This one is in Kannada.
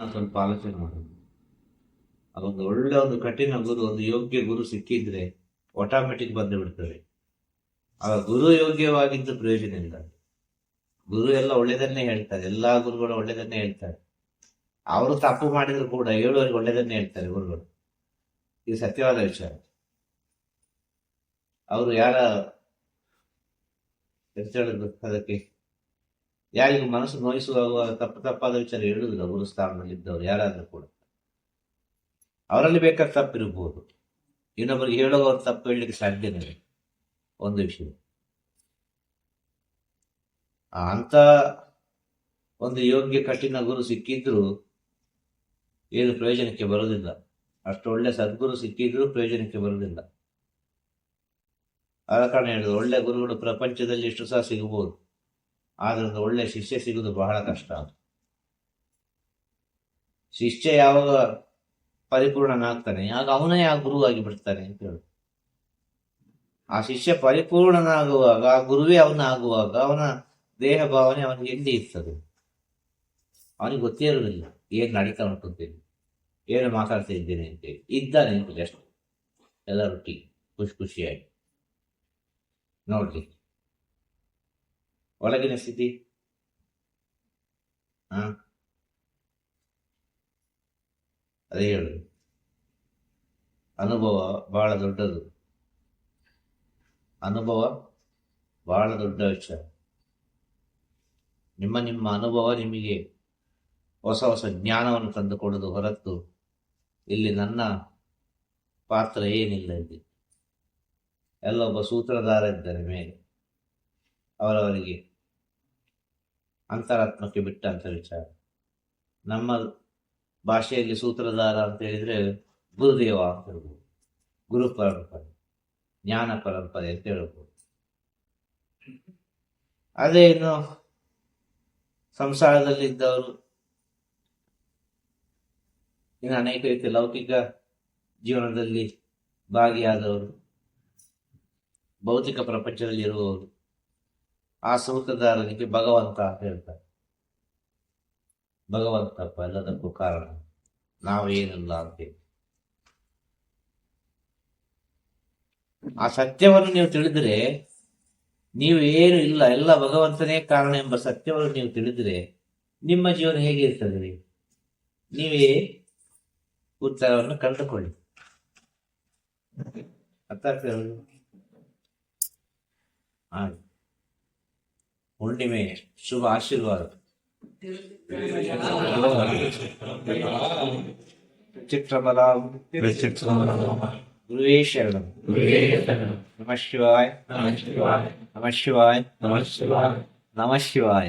ಸ್ವಲ್ಪ ಆಲೋಚನೆ ಮಾಡೋದು ಅದೊಂದು ಒಳ್ಳೆ ಒಂದು ಕಠಿಣ ಗುರು, ಒಂದು ಯೋಗ್ಯ ಗುರು ಸಿಕ್ಕಿದ್ರೆ ಆಟೋಮೆಟಿಕ್ ಬಂದು ಬಿಡ್ತದೆ ಆಗ ಗುರು ಯೋಗ್ಯವಾಗಿದ್ದು ಪ್ರಯೋಜನ ಇಲ್ಲ. ಗುರು ಎಲ್ಲ ಒಳ್ಳೇದನ್ನೇ ಹೇಳ್ತಾರೆ, ಎಲ್ಲಾ ಗುರುಗಳು ಒಳ್ಳೇದನ್ನೇ ಹೇಳ್ತಾರೆ. ಅವರು ತಪ್ಪು ಮಾಡಿದ್ರು ಕೂಡ ಹೇಳುವವರಿಗೆ ಒಳ್ಳೇದನ್ನೇ ಹೇಳ್ತಾರೆ ಗುರುಗಳು. ಇದು ಸತ್ಯವಾದ ವಿಚಾರ. ಅವರು ಯಾರ ಅದಕ್ಕೆ? ಯಾರಿಗೂ ಮನಸ್ಸು ನೋಯಿಸುವ ತಪ್ಪು, ತಪ್ಪಾದ ವಿಚಾರ ಹೇಳುವುದಿಲ್ಲ ಗುರು ಸ್ಥಾನದಲ್ಲಿ ಇದ್ದವರು, ಯಾರಾದ್ರೂ ಕೂಡ. ಅವರಲ್ಲಿ ಬೇಕಾದ ತಪ್ಪಿರಬಹುದು. ಇನ್ನೊಬ್ಬರಿಗೆ ಹೇಳುವ ತಪ್ಪು ಹೇಳಲಿಕ್ಕೆ ಸಾಧ್ಯನೇ ಒಂದು ವಿಷಯ. ಅಂತ ಒಂದು ಯೋಗ್ಯ, ಕಠಿಣ ಗುರು ಸಿಕ್ಕಿದ್ರು ಏನು ಪ್ರಯೋಜನಕ್ಕೆ ಬರೋದಿಲ್ಲ ಅಷ್ಟು ಒಳ್ಳೆ ಸದ್ಗುರು ಸಿಕ್ಕಿದ್ರು ಪ್ರಯೋಜನಕ್ಕೆ ಬರೋದಿಲ್ಲ ಆದ ಕಾರಣ ಹೇಳಿದ್ರು ಒಳ್ಳೆ ಗುರುಗಳು ಪ್ರಪಂಚದಲ್ಲಿ ಎಷ್ಟು ಸಹ ಸಿಗಬಹುದು. ಆದ್ರೆ ಒಂದು ಒಳ್ಳೆ ಶಿಷ್ಯ ಸಿಗುವುದು ಬಹಳ ಕಷ್ಟ ಶಿಷ್ಯ ಯಾವಾಗ ಪರಿಪೂರ್ಣನಾಗ್ತಾನೆ, ಆಗ ಅವನೇ ಆ ಗುರುವಾಗಿ ಬಿಡ್ತಾನೆ ಅಂತ ಹೇಳು. ಆ ಶಿಷ್ಯ ಪರಿಪೂರ್ಣನಾಗುವಾಗ, ಆ ಗುರುವೇ ಅವನಾಗುವಾಗ ಅವನ ದೇಹ ಭಾವನೆ ಅವನಿಗೆ ಎಲ್ಲಿ ಇರ್ತದೆ? ಅವನಿಗೆ ಗೊತ್ತೇ ಇರುವುದಿಲ್ಲ ಏನ್ ನಡೀತಾ ಉಂಟು ಅಂತೇಳಿ ಏನು ಮಾತಾಡ್ತಾ ಇದ್ದೇನೆ ಅಂತೇಳಿ ಇದ್ದಾನೆ ಅಷ್ಟೇ. ಎಲ್ಲರೊಟ್ಟಿಗೆ ಖುಷಿ ಖುಷಿಯಾಗಿ. ನೋಡ್ರಿ ಒಳಗಿನ ಸ್ಥಿತಿ ಹಾ ಅದೇ ಹೇಳು. ಅನುಭವ ಬಹಳ ದೊಡ್ಡದು. ಅನುಭವ ಬಹಳ ದೊಡ್ಡ ವಿಷಯ. ನಿಮ್ಮ ನಿಮ್ಮ ಅನುಭವ ನಿಮಗೆ ಹೊಸ ಹೊಸ ಜ್ಞಾನವನ್ನು ತಂದುಕೊಡುವುದು ಹೊರತು ಇಲ್ಲಿ ನನ್ನ ಪಾತ್ರ ಏನಿಲ್ಲ ಇಲ್ಲಿ. ಎಲ್ಲ ಒಬ್ಬ ಸೂತ್ರಧಾರ ಇದ್ದಾರೆ ಮೇಲೆ. ಅವರವರಿಗೆ ಅಂತರಾತ್ಮಕ್ಕೆ ಬಿಟ್ಟಂತ ವಿಚಾರ. ನಮ್ಮ ಭಾಷೆಯಲ್ಲಿ ಸೂತ್ರಧಾರ ಅಂತ ಹೇಳಿದ್ರೆ ಗುರುದೇವ ಅಂತ ಹೇಳ್ಬೋದು. ಗುರು ಪರಂಪರೆ, ಜ್ಞಾನ ಪರಂಪರೆ ಅಂತ ಹೇಳ್ಬೋದು. ಅದೇ ಇನ್ನು ಸಂಸಾರದಲ್ಲಿದ್ದವರು ಇನ್ನು ಅನೇಕ ರೀತಿಯ ಲೌಕಿಕ ಜೀವನದಲ್ಲಿ ಭಾಗಿಯಾದವರು, ಭೌತಿಕ ಪ್ರಪಂಚದಲ್ಲಿ ಇರುವವರು ಆ ಸೂತ್ರಧಾರನಿಗೆ ಭಗವಂತ ಅಂತ ಹೇಳ್ತಾರೆ. ಭಗವಂತಪ್ಪ ಎಲ್ಲದಕ್ಕೂ ಕಾರಣ. ನಾವು ಅಂತ ಅಂತೇಳಿ ಆ ಸತ್ಯವನ್ನು ನೀವು ತಿಳಿದರೆ, ನೀವು ಏನು ಇಲ್ಲ, ಎಲ್ಲ ಭಗವಂತನೇ ಕಾರಣ ಎಂಬ ಸತ್ಯವನ್ನು ನೀವು ತಿಳಿದರೆ, ನಿಮ್ಮ ಜೀವನ ಹೇಗಿರ್ತದೆ ನೀವೇ? ಉತ್ತರವನ್ನು ಕಂಡುಕೊಳ್ಳಿ. ಅರ್ಥ ಆಗ್ತದೆ ಹಾಗೆ. ಹುಣ್ಣಿಮೆ ಶುಭ ಆಶೀರ್ವಾದ ಚಿತ್ರಬಲ ಗುರುವೇ ಶರಣಂ ನಮ ಶಿವಾಯ ನಮ ಶಿವಾಯ ನಮ ಶಿವಾಯ ನಮ ಶಿವಾಯ